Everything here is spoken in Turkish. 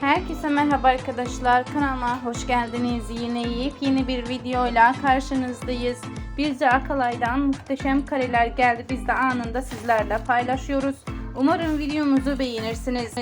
Herkese merhaba arkadaşlar. Kanalıma hoş geldiniz. Yine yeni bir videoyla karşınızdayız. Bir de Akalay'dan muhteşem kareler geldi. Biz de anında sizlerle paylaşıyoruz. Umarım videomuzu beğenirsiniz.